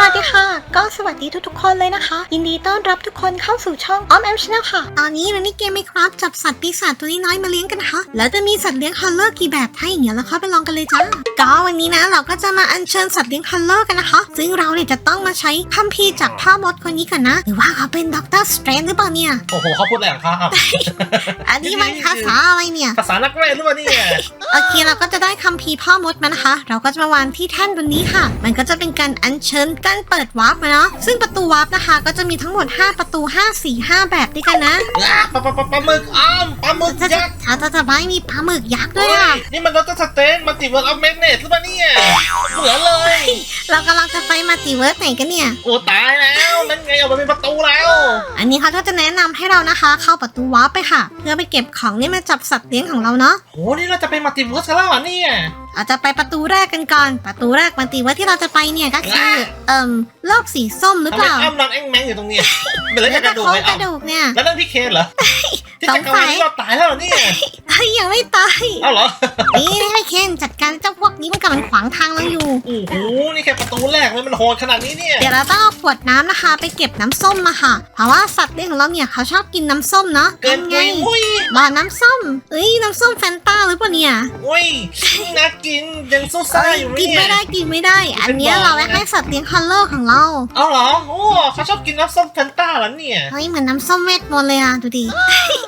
สวัสดีค่ะ ก็สวัสดีทุกๆคนเลยนะคะ ยินดีต้อนรับทุกคนเข้าสู่ช่องออมแอมช n แนลค่ะ ตอนนี้เรานี่เกมไม่ครับ จับสัตว์ปีศาจตัวน้อยๆมาเลี้ยงกันนะคะแล้วจะมีสัตว์เลี้ยงฮัลเลอร์กี่แบบถ้าอย่างเงี้ยเราเข้าไปลองกันเลยจ้าก็วันนี้นะเราก็จะมาอัญเชิญสัตว์เลี้ยงฮัลเลอร์กันนะคะ ซึ่งเราเนี่ยจะต้องมาใช้คัมภีร์จากพ่อมดคนนี้กันนะ หรือว่าเขาเป็นด็อกเตอร์สเตรนหรือเปล่าเนี่ยโอ้โหเขาพูดอะไรของเขาครับอันนี้มันภาษาอะไรเนี่ยภาษานักเวทหรือเปล่าเนี่ยโอเคเราก็จะได้คัมภีร์พ่อมดมานะคะ เราก็จะมาวางที่แท่นบนนี้ค่ะ มันก็จะเป็นการอัญเชิญการเปิดวาร์ปมาเนาะซึ่งประตูวาร์ปนะคะ ก็จะมีทั้งหมด 5 ประตู 5 4 5 แบบด้วยกันนะอะปลาปลาปลาปลาหมึกอ้อมปลาหมึกจะจะยักษ์จะจะจะไม่มีปลาหมึกยักษ์ด้วยอะเฮ้ยนี่มันดรสเตนมัลติเวิร์กออฟแมกเนตหรือเปล่าเนี่ย เหมือนเลย เรากำลังจะไปมัลติเวิร์สไหนกันเนี่ย โอ้ตายแล้วนั่นไงเอาไปเป็นประตูแล้ว อันนี้เขาก็จะแนะนำให้เรานะคะ เข้าประตูวาร์ปไปค่ะ เพื่อไปเก็บของนี่มาจับสัตว์เลี้ยงของเราเนาะโหนี่เราจะไปมัลติเวิร์สกันแล้วเหรอเนี่ย เราจะไปประตูแรกกันก่อน ประตูแรกมัลติเวิร์สที่เราจะไปเนี่ยก็คือ เอ่มโลกสีส้มหรือทำเปไมล่าอ้อมนอนแองแมงอยู่ตรงเนี้ยเป็นเรื่องแล้วกก็ระดูกโครงเลยกอ้อระมดูกเนี่ยแล้วนั่นพี่เคนเหรอที่สจะงกำสัลัยงที่เราตายแล้วเหรอเนี่ยเฮ้ ยยังไม่ตายเอ้าเหรอ นี่ให้เคนจัดการเจ้าพวกนี้มันกำลังขวางทางเราอยู่ โอ้โห นี่แค่ประตูแรกเลยมันโหดขนาดนี้เนี่ย เดี๋ยวเราต้องเอาขวดน้ำนะคะ ไปเก็บน้ำส้มมาค่ะ เพราะว่าสัตว์เลี้ยงของเราเนี่ยเขาชอบกินน้ำส้มเนาะเกินไงปุยมุยบ่อน้ำส้มเอ้ยน้ำส้มแฟนตาหรือเปล่าเนี่ยอุ้ยน่ากินยังซูซ่าอยู่ไหมกินเนี่ไม่ย ได้กินไม่ได้ อันเนี้ยเป็นบ่อ เราไว้ให้สัตว์เลี้ยงคัลเลอร์ของเราเอาเหรอ โอ้เขาชอบกินน้ำส้มแฟนต้าเหรอเนี่ย เฮ้ยเหมือนน้ำส้มเวทมนต์เลยอะดูดิ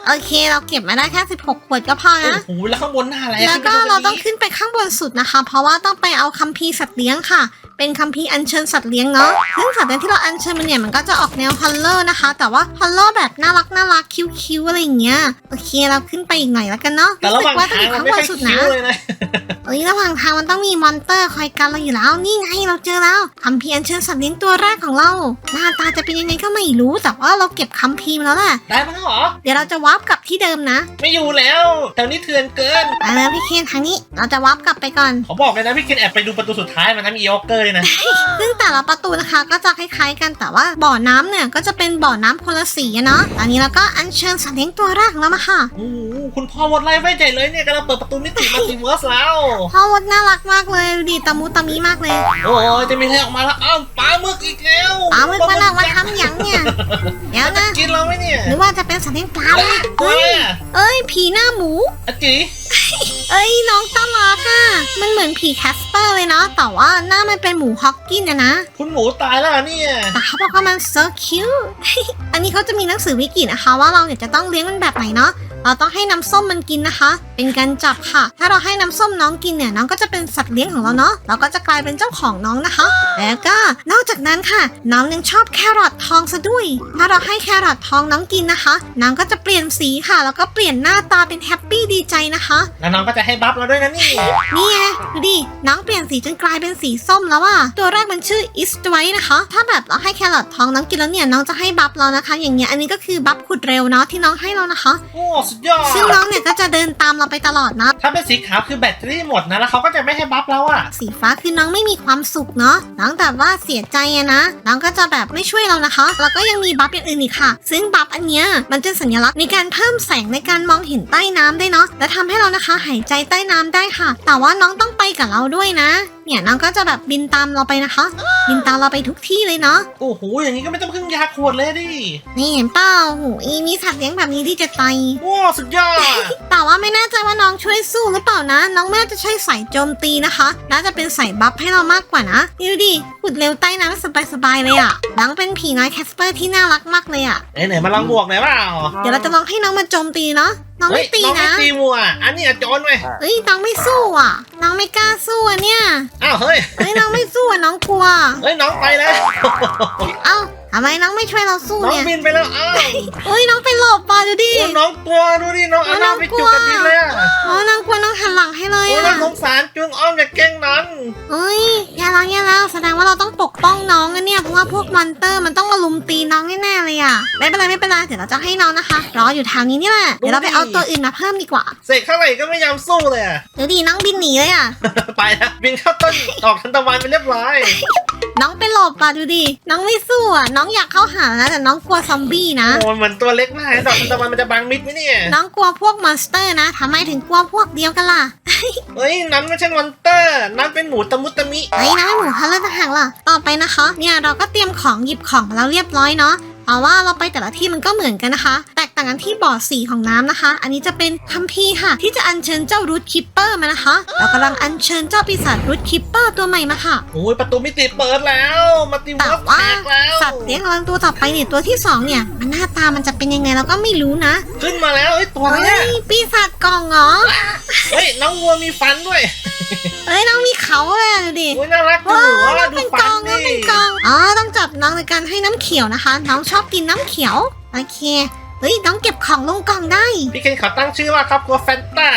โอเคเราเก็บมาได้แค่16ขวดก็พอโอ้นะโหแล้วข้างบนหน้าอะไรแล้วก็ขึ้นไปเราบนต้องนี้ขึ้นไปข้างบนสุดนะคะ เพราะว่าต้องไปเอาคัมภีร์สัตว์เลี้ยงค่ะ เป็นคัมภีร์อัญเชิญสัตว์เลี้ยงเนาะซึ่งสัตว์เลี้ยงที่เราอัญเชิญมันเนี่ยมันก็จะออกแนวฮัลเลอร์นะคะ แต่ว่าฮัลเลอร์แบบน่ารักน่ารักคิ้วๆอะไรอย่างเงี้ยโอเคเราขึ้นไปอีกหน่อยแล้วกันเนาะแต่ระหว่างว่าต้องทาองยู่มันข้างไม่บนค่อยสุดคิ้นะวเลยนะเอ้ยระหว่างทางมันต้องมีมอนเตอร์คอยกันเราอยู่แล้ว นี่ไงเราเจอแล้วคัมภีร์อัญเชิญสัตว์เลี้ยงตัวแรกของเรา หน้าตาจะเป็นยังไงก็ไม่รู้ แต่ว่าเราเก็บคัมภีร์มาแล้วแหละได้มาแล้วเหรอ เดี๋ยวเราจะวาร์ปกลับที่เดิมนะไม่อยู่แล้วแถวนี้เถื่อนเกินมาเลยพี่เคนทางนี้ เราจะวาร์ปกลับไปก่อน ขอบอกเลยนะพี่เคนแอบไปดูประตูสุดท้ายมันนะมีโอเกอร์เลยนะ ซึ่งแต่ละประตูนะคะก็จะคล้ายๆกันแต่ว่าบ่อน้ำเนี่ยก็จะเป็นบ่อน้ำคนละสีอะเนาะ ตอนนี้เราก็อัญเชิญสัตว์เลี้ยงตัวแรกของเรามาค่ะ โอ้โหคุณพ่อวดไล่ไว้ใจเลยเนี่ยกำลังเปิดประตูมิติมัลติเวิร์สแล้วพ่อวดน่ารักมากเลยดูดีตะมูตะมีมากเลยโอ้ยจะมีอะไรออกมาแล้วอ้าวปลาหมึกอีกแล้วปลาหมึกมันออกมาทำหยังเนี่ยเดี๋ยวนะกินเราไหมเนี่ยหรือว่าจะเป็นสัตว์เลี้ยงปลาเลยตัวเฮ้ยอะไรอะเอ้ยผีหน้าหมูอาจิเอ้ยน้องต้ารักอะมันเหมือนผีแคสเปอร์เลยเนาะแต่ว่าหน้ามันเป็นหมูฮอกกินอะนะคุณหมูตายแล้วเหรอเนี่ยแต่เขาบอกว่ามัน so cute อันนี้เขาจะมีหนังสือวิกินะคะว่าเราเนี่ยจะต้องเลี้ยงมันแบบไหนเนาะ เราต้องให้น้ำส้มมันกินนะคะ เป็นการจับค่ะ ถ้าเราให้น้ำส้มน้องกินเนี่ยน้องก็จะเป็นสัตว์เลี้ยงของเราเนาะเราก็จะกลายเป็นเจ้าของน้องนะคะ แล้วก็นอกจากนั้นค่ะ น้องยังชอบแครอททองซะด้วย ถ้าเราให้แครอททองน้องกินนะคะน้องก็จะเปลี่ยนสีค่ะ แล้วก็เปลี่ยนหน้าตาเป็นแฮปปี้ดีใจนะคะแล้วน้องก็จะให้บัฟเราด้วยนะนี่นี่ไงดูดิน้องเปลี่ยนสีจนกลายเป็นสีส้มแล้วอะตัวแรกมันชื่ออิสไว้นะคะ ถ้าแบบเราให้แครอททองน้องกินแล้วเนี่ยน้องจะให้บัฟเรานะคะ อย่างเงี้ยอันนี้ก็คือบัฟขุดเร็วเนาะที่น้องให้เรานะคะโอ้สุดยอด ซึ่งน้องเนี่ยก็จะเดินตามเราไปตลอดนะ ถ้าเป็นสีขาวคือแบตเตอรี่หมดนะ แล้วเขาก็จะไม่ให้บัฟเราอะสีฟ้าคือน้องไม่มีความสุขเนาะ น้องแบบว่าเสียใจอะนะ น้องก็จะแบบไม่ช่วยเรานะคะ แล้วก็ยังมีบัฟอย่างอื่นอีกค่ะ ซึ่งบัฟอันเนี้ยมันเป็นสัญลักษณ์ในการเพิ่มแสงในการมองเห็นใต้น้ำได้เนาะ และทำให้เรานะคะหายใจใต้น้ำได้ค่ะ แต่ว่าน้องต้องไป กับเราด้วยนะ เนี่ยน้องก็จะแบบบินตามเราไปนะคะ บินตามเราไปทุกที่เลยเนาะโอ้โห อย่างนี้ก็ไม่ต้องพึ่งยาขวดเลยดิ นี่เห็นเปล่าโหอีมีสัตว์เลี้ยงแบบนี้ที่จะตายโอ้สุดยอด แต่ว่าไม่แน่ใจว่าน้องช่วยสู้หรือเปล่านะ น้องไม่น่าจะใช่สายโจมตีนะคะ น่าจะเป็นสายบัฟให้เรามากกว่านะดูดิขุดเร็วใต้น้ำสบายๆเลยอะ่ะน้องเป็นผีน้อยแคสเปอร์ที่น่ารักมากเลยอะ่ะไหนไหนๆมาลองบวกหน่อยเปล่า เดี๋ยวเราจะลองให้น้องมาโจมตีเนาะ น้องเฮ้ไม่ยตีน้องไม่นะ ตีมัวอันนี้อะโจนไว้ยเอ้ยน้องไม่สู้อะ น้องไม่กล้าสู้อะเนี่ย อ้าวเฮ้ยเอ้ยน้องไม่สู้อะน้องกลัว เฮ้ยน้องไปแล้ว เอ้า ทำไมน้องไม่ช่วยเราสู้น้องเนี่ยบินไปแล้วอ้าวเอ้ยน้องไปหลบป่ะดูดิโอ้น้องกลัวดูดิน้องเอาหน้าไปจุกกระดิ่งเลยอะอ๋อน้องกลัวน้องหันหลังให้เลยโอ้อะน่าสงสารจุงอ้อมอย่าแกล้งนั้นเอ้ยอย่าแล้วอย่าแล้วแสดงว่าเราต้องปกป้องน้องนะเนี่ยเพราะว่าพวกมอนเตอร์มันต้องมาลุมตีน้องแน่ๆเลยอะไม่เป็นไรไม่เป็นไรเดี๋ยวเราจะให้น้องนะคะ รออยู่ทางนี้นี่แหละเดี๋ยวเราไปเอาตัวอื่นมาเพิ่มดีกว่าเสกเท่าไหร่ก็ไม่ยอมสู้เลยอะเดี๋ยวดีน้องบินหนีเลยอะไปแล้วบินเข้าต้นออกทันตะวันไปเรียบร้อยน้องไปหลบป่ะดูดิน้องไม่สู้อะน้องน้องอยากเข้าหานะแต่น้องกลัวซอมบี้นะ โอ้ยเหมือนตัวเล็กมากดอกตะวันมันจะบังมิดไหมเนี่ยน้องกลัวพวกมอนสเตอร์นะทำไมถึงกลัวพวกเดียวกันล่ะเฮ้ยนั้นไม่ใช่มอนเตอร์นั้นเป็นหมูตะมุตะมิเฮ้ยน้องหมูฮัลโหลต่างหากล่ะต่อไปนะคะ เนี่ยเราก็เตรียมของหยิบของแล้วเรียบร้อยเนาะเพราะว่าเราไปแต่ละที่มันก็เหมือนกันนะคะ แตกต่างกันที่บ่อสีของน้ำนะคะ อันนี้จะเป็นคัมภีร์ค่ะ ที่จะอัญเชิญเจ้ารูทคิปเปอร์มานะคะเรากำลังอัญเชิญเจ้าปีศาจรูทคิปเปอร์ตัวใหม่มาค่ะโอ้ยประตูมิติเปิดแล้วมาติแต่วับว่าแตกแล้วสัตว์เลี้ยงของเราตัวต่อไปเนี่ยตัวที่สองเนี่ย มันหน้าตามันจะเป็นยังไงเราก็ไม่รู้นะ ขึ้นมาแล้วเอ้ยตัวอะไรเฮ้เนี่ยยปีศาจกล่องเหรอเฮ้ยน้องวัวมีฟันด้วยเอ้ยน้องมีเขาเลยอะดูดิโอ้ยน่ารักว้าดูวว่าน้องดูเป็นฟักนองน้ดิองเป็นกองอ๋อต้องจับน้องในการให้น้ำเขียวนะคะ น้องชอบกินน้ำเขียวโอเค เฮ้ยน้องเก็บของลงกล่องได้ พี่เคนเขาตั้งชื่อว่าครอบครัวแฟนต้า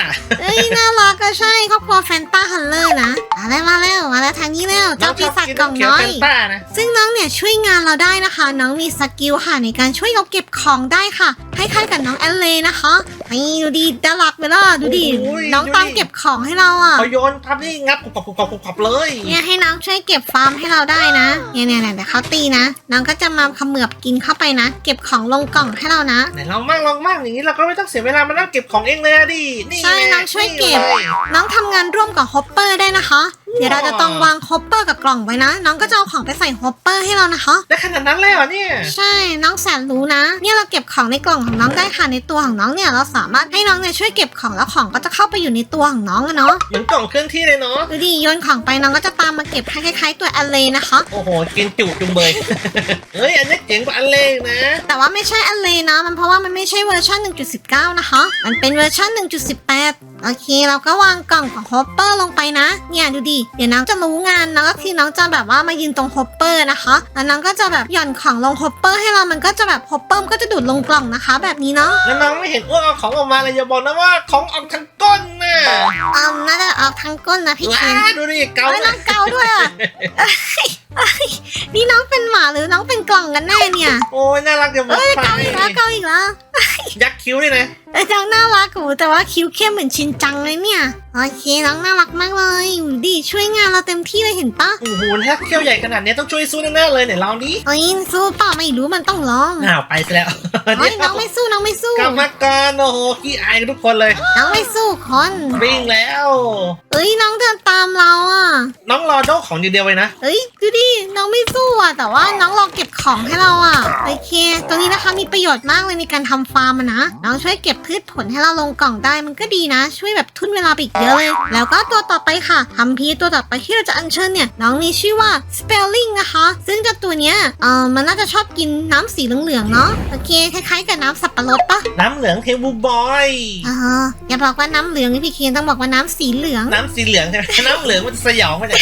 เอ้ยน่ารักก็ใช่ครอบครัวแฟนตาฮันเลอร์นะมาแล้วมาแล้วมาแล้วทางนี้แล้วเจ้าปีศาจกล่องเขียวน้อแฟยนต้านะซึ่งน้องเนี่ยช่วยงานเราได้นะคะ น้องมีสกิลค่ะในการช่วยเราเก็บของได้ค่ะคล้ายๆกับน้องแอลเลนะคะนี่ดูดีน่ารักไปล่ะดูดิน้องตามเก็บของให้เราอะเขาโยนทับนี่งับกุบกับกุบกับกุบกับเลยเนี่ยให้น้องช่วยเก็บฟาร์มให้เราได้นะเนี่ยเนี่ยเนี่ยเดี๋ยวเขาตีนะ น้องก็จะมาเขมือบกินเข้าไปนะ เก็บของลงกล่องให้เรานะไหนลองมั่งลองมั่งอย่างนี้เราก็ไม่ต้องเสียเวลามานั่งเก็บของเองเลยอะดิ นี่ใช่น้องช่วยเก็บ นี่ลยน้องทำงานร่วมกับฮอปเปอร์ได้นะคะ เดี๋ยวเราจะต้องวางฮอปเปอร์กับกล่องไว้นะ น้องก็จะเอาของไปใส่ฮอปเปอร์ให้เรานะคะ ได้ขนาดนั้นเลยเหรอเนี่ย ใช่น้องแสนรู้นะ เนี่ยเราเก็บของในกล่องของน้องได้ค่ะในตัวของน้องเนี่ยเราสามารถให้น้องเนี่ยช่วยเก็บของแล้วของก็จะเข้าไปอยู่ในตัวของน้องอะเนาะเหมือนกล่องเคลื่อนที่เลยเนาะดูดิโยนของไปน้องก็จะตามมาเก็บให้คล้ายๆตัวแอลเลนะคะ โอ้โหกินจุจุงเบย เฮ้ยอันนี้เจ๋งกว่าอันเล็กนะ แต่ว่าไม่ใช่แอลเลนะ มันเพราะว่ามันไม่ใช่เวอร์ชัน1.19 นะคะ มันเป็นเวอร์ชัน1.18 โอเคเราก็วางกล่องของฮอปเปอร์ลงไปนะเนี่ยดูดิเดี๋ยวน้องจะรู้งานนะก็คือน้องจะแบบว่ามายืนตรงฮอปเปอร์นะคะแล้วน้องก็จะแบบหย่อนของลงฮอปเปอร์ให้เรามันก็จะแบบฮอปเปอร์มันก็จะดูดลงกล่องนะคะ แบบนี้เนาะแล้วน้องไม่เห็นอ้วกเอาของออกมาเลยอย่าบอกนะว่าของออกทางก้นน่ะอืมน่าจะออกทางก้นนะพี่ว้าเคนดูดิเกาเอ้ยน้องเกาด้วยอะเอ้ยเอ้ยนี่น้องเป็นหมาหรือน้องเป็นกล่องกันแน่เนี่ย โอ้ยน่ารักอย่าบอกเอ้ยใครเกาอีกแล้วเกาอีกแล้วยักษ์คิ้วเลยนะ เอ้ยน้องน่ารักกูแต่ว่าคิ้วเข้มเหมือนชินจังเลยเนี่ยโอเคน้องน่ารักมากเลยดูดิช่วยงานเราเต็มที่เลยเห็นปะโอ้โหถ้าเขี้ยวใหญ่ขนาดนี้ต้องช่วยสู้แน่ๆเลยไหนลองดิเอ้ยสู้เปล่าไม่รู้มันต้องลองอ้าวไปซะแล้วเอ้ยน้องไม่สู้น้องไม่สู้กลับมาก่อนโอ้โหขี้อายกันทุกคนเลย น้องไม่สู้คนวิ่งแล้วเอ้ยน้องเดินตามเราอะ น้องรอเจ้าของอย่างเดียวเลยนะเอ้ยดูดิน้องไม่สู้อะ แต่ว่าน้องลองเก็บของให้เราอะโอเค ตัวนี้นะคะมีประโยชน์มากเลยในการทำฟาร์มอะนะน้องช่วยเก็บพืชผลให้เราลงกล่องได้มันก็ดีนะ ช่วยแบบทุนเวลาไปอีกเยอะเลย แล้วก็ตัวต่อไปค่ะคัมภีร์ตัวต่อไปที่เราจะอัญเชิญเนี่ยน้องมีชื่อว่า spelling นะคะ ซึ่งเจ้าตัวเนี้ยเออมันน่าจะชอบกินน้ำสีเหลืองๆเนาะโอเคคล้ายๆกับน้ำสับปะรดปะน้ำเหลืองเทบูบอยเอออย่าบอกว่าน้ำเหลืองนี่พี่เคนต้องบอกว่าน้ำสีเหลืองน้ำสีเหลืองใช่ไหมน้ำเหลืองมันสยองมาจาก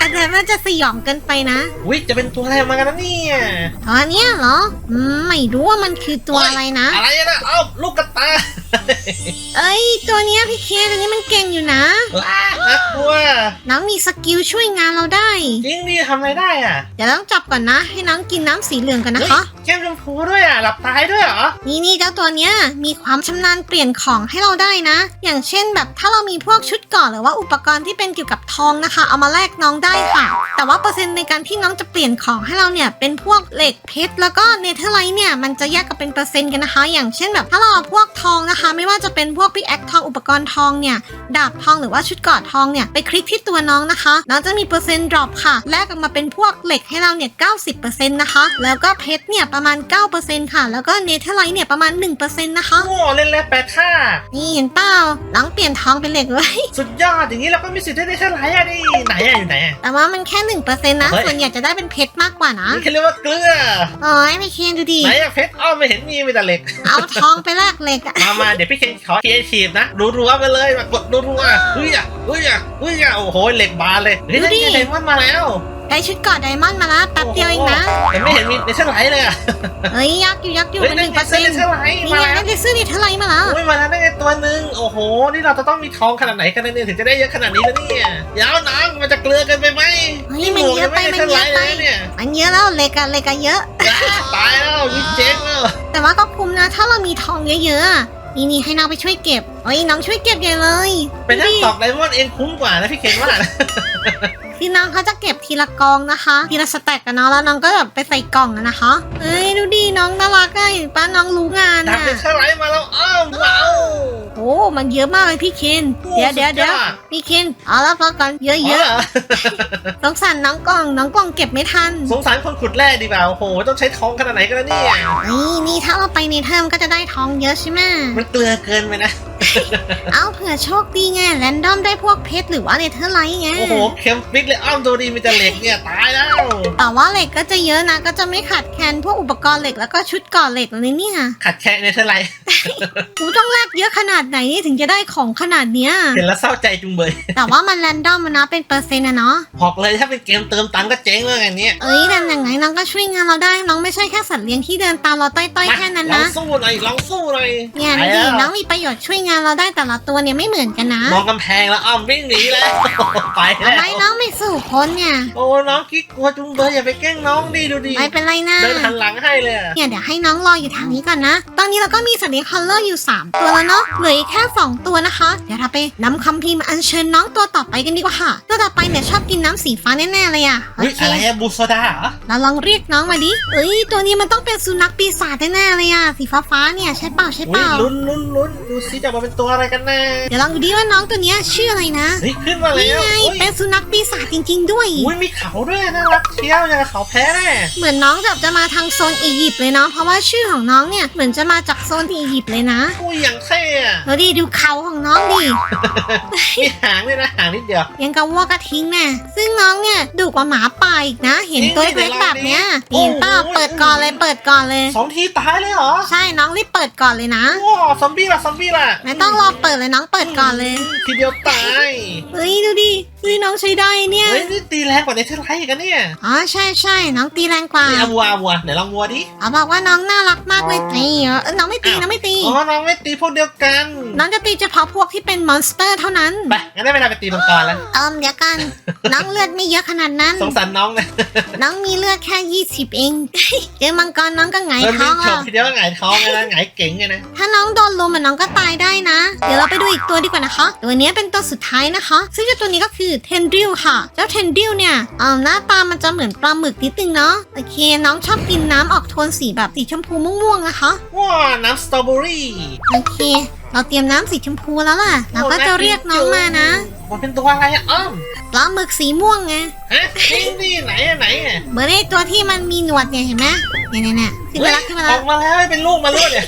อาจจะมันจะสยองเกินไปนะวิจะเป็นตัวอะไรมากันนะเนี่ยตอนเนี้ยเหรออืมไม่รู้ว่ามันคือตัวอะไรนะ อะไรนะเอ้าลูกกระตา เอ้ย ตัวเนี้ยพี่เคตัวนี้มันเก่งอยู่นะ ว้าน่ากลัว น้องมีสกิลช่วยงานเราได้ จริงดิทำอะไรได้อะเดี๋ยวต้องจับก่อนนะ ให้น้องกินน้ำสีเหลืองกันนะคะ เฮ้ยเข้มชมพูด้วยอะ หลับตายด้วยเหรอ นี่นี่เจ้าตัวเนี้ยมีความชำนาญเปลี่ยนของให้เราได้นะ อย่างเช่นแบบถ้าเรามีพวกชุดเก่อนหรือว่าอุปกรณ์ที่เป็นเกี่ยวกับทองนะคะ เอามาแลกน้องได้ค่ะ แต่ว่าเปอร์เซ็นต์ในการที่น้องจะเปลี่ยนของให้เราเนี่ยเป็นพวกเหล็กเพชรแล้วก็เนเธอร์ไลท์เนี่ยมันจะแยกกันเป็นเปอร์เซ็นต์กันนะคะ อย่างเช่นแบบถ้าเราเอาพวกทองนะคะไม่ว่าจะเป็นพวกพิกแอคทองอุปกรณ์ทองเนี่ย ดาบทองหรือว่าชุดเกราะทองเนี่ยไปคลิกที่ตัวน้องนะคะ น้องจะมีเปอร์เซ็นต์ดรอปค่ะ แลกออกมาเป็นพวกเหล็กให้เราเนี่ย 90%นะคะ แล้วก็เพชรเนี่ยประมาณ 9%ค่ะ แล้วก็เนเธอร์ไลท์เนี่ยประมาณ 1%นะคะ โอ้เล่นแล้วแปดท่านี่เห็นเปล่าน้องเปลี่ยนทองเป็นเหล็กเลยสุดยอดอย่างนี้เราก็มีสิทธิ์ได้ได้เท่าไหร่อะดิไหนอะอยู่ไหนอะแต่ว่ามันแค่หนึ่งเปอร์เซ็นต์นะเฮ้ย ส่วนใหญ่จะได้เป็นเพชรมากกว่านะนี่เขาเรียกว่าเกลือโอ้ยไม่เคนดูดิไหนอะเพชรอ้อมไม่เห็นมีมีแต่เหล็ก เอาทองไปแลกเหล็กอะ มามาเดี๋ยวพี่เคนขอเคียทีฟนะรัวๆไปเลยมากดรัวๆเฮ้ยอะเฮ้ยอะเฮ้ยอะโอ้โหเหล็กบานเลยเฮ้ยนั่นไงไดมอนด์มาแล้วได้ชุดเกอดไดมอนด์มาแล้วแป๊บเดียวเองนะแต่ไม่เห็นมีในเท่าไหร่เลยอะเฮ้ยยักษ์อยู่ยักษ์อยู่เฮ้ยเป็นหนั่นนึ่งไงเปอร์เส้เซ็นนต์เท่าไหร่นี่มาไงแล้วนั่นจะซื้อดิเท่าไหร่มาแล้วโอ้ยมาแล้วได้ไงตัวหนึ่งโอ้โห นี่เราจะต้องมีทองขนาดไหนกันเนี่ยถึงจะได้เยอะขนาดนี้นะเนี่ยยาวน้องมันจะเกลือเกันไปไหมเฮ้ยมันเยอะไปมันเยอะไปเนี่ยมันเยอะแล้วเหล็กอะเหล็กอะเยอะตายแล้วยิ่งเจ๊งแล้วแต่ว่าก็คุ้มนะ ถ้าเรามีทองเยอะๆอะ นี่นี่ให้น้องไปช่วยเก็บ โอ้ยน้องช่วยเก็บใหญ่เลยไปนั่งตอกไดมอนด์เองคุ้มกว่านะพี่เคนว่านะคือน้องเขาจะเก็บทีละกองนะคะ ทีละสแต็กกันเนาะแล้วน้องก็แบบไปใส่กล่องอะนะคะเอ้ยดูดิน้องน่ารักอะเห็นป้าน้องรู้งานดับอะเป็นเท่าไหรมาแล้วอ้าวว้าว โอ้มันเยอะมากเลยพี่เคนโอ้เดี๋ยวเดี๋ยวสุดยเดี๋ยวอด พี่เคนเอาละพอก่อนเยอะเยอะหรสงสารน้องกล่องน้องกล่องเก็บไม่ทัน สงสารคนขุดแร่ดีกว่าโอ้โหต้องใช้ท้องขนาดไหนกันแล้วเนี่ยนี่นี่ถ้าเราไปในเทอมก็จะได้ทองเยอะใช่ไหมมันเกลือเกินไปนะ เอาเผื่อโชคดีไงแรนดอมได้พวกเพชรหรือว่าเนเธอร์ไลท์ไง โอ้โหเค็มฟิกเลยอ้อมดูดีมีแต่เหล็กเนี่ยตายแล้วแต่ว่าเหล็กก็จะเยอะนะ ก็จะไม่ขาดแคลนพวกอุปกรณ์เหล็กแล้วก็ชุดก่อเหล็กเลยเนี่ยขัดแค่ในเท่าไหรกูต้องแลกเยอะขนาดไหนถึงจะได้ของขนาดเนี้ย เห็นแล้วเศร้าใจจุงเบยแต่ว่ามันแรนดอมนะเป็นเปอร์เซ็นต์นะเนาะ บอกเลยถ้าเป็นเกมเติมตังค์ก็เจ๊งเลยอย่างเนี้ยเอ้ยแต่อย่างไงน้องก็ช่วยงานเราได้ น้องไม่ใช่แค่สัตว์เลี้ยงที่เดินตามเราต้อยๆแค่นั้นลอนะ งสู้หน่อยลองสู้หน่อยเนี่ยไปดูดิแล้วน้องมีประโยชน์ช่วยงานเราได้แต่ละตัวเนี่ยไม่เหมือนกันนะมองกำแพงแล้วอ้อมวิ่งหนีแล้ว ไปแล้ทำไมวน้องไม่สู้คนเนี่ยโอ้น้องกิ๊กกลัวจุงเบยอย่าไปแกล้งน้องดิดูดิไม่เป็นไรนะเดินหันหลังให้เลยอะเนี่ยเดี๋ยวให้น้องรออยู่ทางนี้ก่อนนะ ตอนนี้เราก็มีสัตว์เลี้ยงคัลเลอร์อยู่ 3 ตัวแล้วเนาะเหลืออีกแค่ 2 ตัวนะคะ เดี๋ยวเราไปนำคัมภีร์มาอัญเชิญน้องตัวต่อไปกันดีกว่าค่ะ ตัวต่อไปเนี่ยชอบกินน้ำสีฟ้าแน่ๆเลยอะโอเฮ้ยเคอะไรอะบูโซดาเหรอเราลองเรียกน้องมาดิเอ้ยตัวนี้มันต้องเป็นสุนัขปีศาจแน่ๆเลยอะสีฟ้าๆเนี่ยใช่เปล่าใช่อุ้เปยล่า ลุ้นลุ้นลุ้นดูซิจะมาเป็นตัวอะไรกันแน่เดี๋ยวลองดูดิว่าน้องตัวเนี้ยชื่ออะไรนะเฮ้ยขึ้นมานี่แล้วไงอุ้ยเป็นสุนัขปีศาจจริง ๆ ด้วย อุ้ยมีเขาด้วยน่ารักเชียวอย่างกับเขาแพ้แน่เหมือนน้องแบบจะมาทางโซนอียิปต์เลยเนาะเพราะว่าชื่อของน้องเนี่ยเหมือนจะมาจากโซนอียิปต์เลยนะอุ้ยอย่างเท่อะแล้วดิดูเขาของน้องดิ มีหางด้วยนะหางนิดเดียว ยังกับวัวกระทิงแน่ซึ่งน้องเนี่ยดุกว่าหมาป่าอีกนะ เห็นนี่ตัวเล็กๆแบบเนี้ยโอ้เห็นเปล่าโหเปิดก่อนเลยเปิดก่อนเลย สองทีตายเลยเหรอใช่น้องรีบเปิดก่อนเลยนะ ว้าวซอมบี้ล่ะซอมบี้ล่ะไม่ต้องรอเปิดเลยน้องเปิดก่อนเลย ทีเดียวตาย เฮ้ยดูดิ เฮ้ยน้องใช้ได้เนี่ยเฮ้ยนี่ตีแรงกว่าในเทอร์ไลท์อีกันเนี่ยอ๋อใช่ใช่น้องตีแรงกว่านี่เอาวัวเอาวัวไหนลองวัวดิเขาบอกว่าน้องน่ารักมากเลยนี่เหรอเออน้องไม่ตีอ้าวน้องไม่ตี อ๋อน้องไม่ตีพวกเดียวกันน้องจะตีเฉพาะพวกที่เป็นมอนสเตอร์เท่านั้นไปงั้นได้เวลาไปตีมังกรแล้วเอิมเดี๋ยวกัน น้องเลือดไม่เยอะขนาดนั้น สงสารน้องนะน้องมีเลือดแค่ยี่สิบเองเจอมังกรน้องก็ไงายเริ่มท้วิ่องงฉแล้กวทีเดียวก็หงายท้องเลยนะหงายเก่งเลยนะถ้าน้องโดนลมอะน้องก็ตายได้นะ เดี๋ยวเราไปดูอีกตัวดีกว่านะคะ ตัวเนี้ยเป็นตัวสุดท้ายนะคะ ซึ่งเจ้าตัวนี้ก็คือเทนดิลค่ะ เจ้าเทนดิลเนี่ยเอ่อหน้าตามันจะเหมือนปลาหมึกนิดนึงเนาะโอเค น้องชอบกินน้ำออกโทนสีแบบสีชมพูม่วงๆนะคะว้าน้ำสตรอเบอรี่โอเค เราเตรียมน้ำสีชมพูแล้วล่ะเราก็จะเรียกน้องมานะมันเป็นตัวอะไรอะอ้อมปลาหมึกสีม่วงไงฮะจริงดิไหนอะไหนอะเหมือนไอ้ตัวที่มันมีหนวดเนี่ยเห็นไหมเนี่ยเนี่ยเนี่ยขึ้นมาแล้วขึ้นมาอแล้อวกมาแล้วเป็นลูกมาแล้วเนี่ย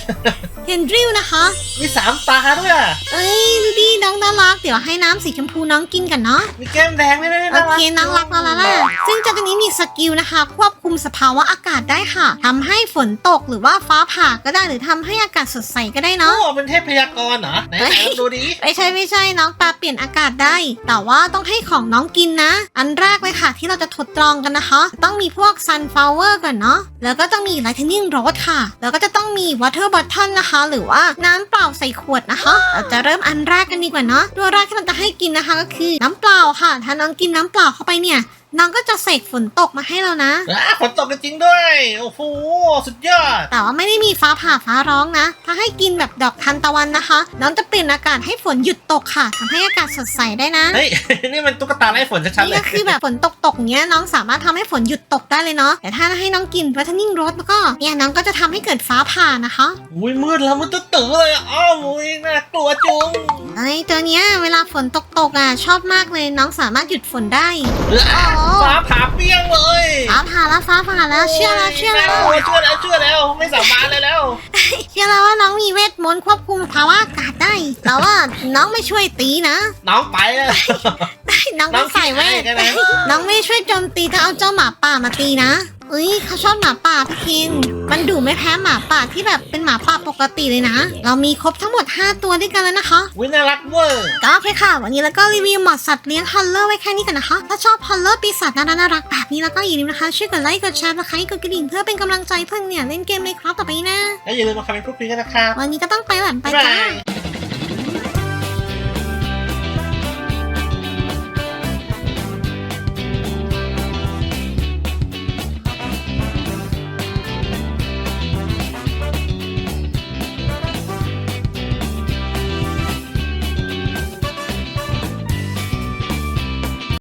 เทนดิลนะคะ มีสามตาด้วยอะเอ้ยดูดิน้องน่ารัก เดี๋ยวให้น้ำสีชมพูน้องกินกันเนาะ มีแก้มแดงด้วยนะโอเคน้องรักเราแล้วล่ะซึ่งเจ้าตัวนี้มีสกิลนะคะ ควบคุมสภาวะอากาศได้ค่ะทำให้ฝนตกหรือว่าฟ้าผ่าก็ได้หรือทำให้อากาศสดใสก็ได้โอ้เนาะ เป็นเทพยากรเหรอ ไหนไหนลองดูดิไม่ใช่ไม่ใช่น้องปลาเปลี่ยนอากาศได้ แต่ว่าต้องให้ของน้องกินนะ อันแรกเลยค่ะที่เราจะทดลองกันนะคะ ต้องมีพวก sunflower ก่อนเนาะแล้วก็ต้องมี lightning rod ค่ะ แล้วก็จะต้องมี water bottle นะคะหรือว่าน้ำเปล่าใส่ขวดนะคะ เราจะเริ่มอันแรกกันดีกว่าเนาะตัวแรกที่เราจะให้กินนะคะก็คือน้ำเปล่าค่ะ ถ้าน้องกินน้ำเปล่าเข้าไปเนี่ย น้องก็จะเสกฝนตกมาให้เรานะ อะฝนตกจริงๆด้วย โอ้โห สุดยอด แต่ว่าไม่ได้มีฟ้าผ่าฟ้าร้องนะ ถ้าให้กินแบบดอกทันตะวันนะคะ น้องจะเปลี่ยนอากาศให้ฝนหยุดตกค่ะทำให้อากาศสดใสได้นะ เฮ้ย นี่มันตุ๊กตาไล่ฝนชัดๆนี่เลก็ยคือแบบฝนตกตกๆเงี้ยน้องสามารถทำให้ฝนหยุดตกได้เลยเนาะแต่ถ้าให้น้องกินวัตนิ่งโรสแล้วก็เนี่ยน้องก็จะทำให้เกิดฟ้าผ่านะคะอุ้ยมืดแล้วมันตื้อๆเลยอะอ้าวอุ้ยน่ากลัวจุงไอ้ตัวเนี้ยเวลาฝนตกตกๆอะชอบมากเลยน้องสามารถหยุดฝนได้อะโอ้ฟ้าผ่าเปรี้ยงเลยฟ้าผ่าแล้วฟ้าผ่าแล้วเชื่อแล้วเชื่อแล้วน่ากลัวเชื่อแล้วเชื่อแล้วไม่สามารถเลยแล้ว เชื่อแล้วว่าน้องมีเวทมนต์ควบคุมภาวะอากาศได้แต่ว่าน้องไม่ช่วยตีนะ น้องไปแล้วน้องต้องใส่เวทน้องขี้อายกันนะน้องไม่ช่วยโจมตีจะเอาเจ้าหมาป่ามาตีนะ เอ้ยเขาชอบหมาป่าพี่คิน มันดุไม่แพ้หมาป่าที่แบบเป็นหมาป่าปกติเลยนะ เรามีครบทั้งหมด 5 ตัวด้วยกันแล้วนะคะอุ้ยน่ารักเวอร์ก็โอเคค่ะ วันนี้แล้วก็รีวิวหมอดสัตว์เลี้ยงฮัลเลอร์ไว้แค่นี้กันนะคะ ถ้าชอบฮัลเลอร์ปีศาจน่าน่ารักแบบนี้แล้วก็อย่าลืมนะคะ ช่วยกดไลค์กดแชร์และใครกดกระดิ่งเพื่อเป็นกำลังใจเพื่อนเนี่ยเล่นเกมในคราวต่อไปนะ แล้วอย่าลืมมาคอมเมนต์พูดคุยกันนะครับวันนี้ก็ต้องไปแบบไปบ๊ายจ้าบาย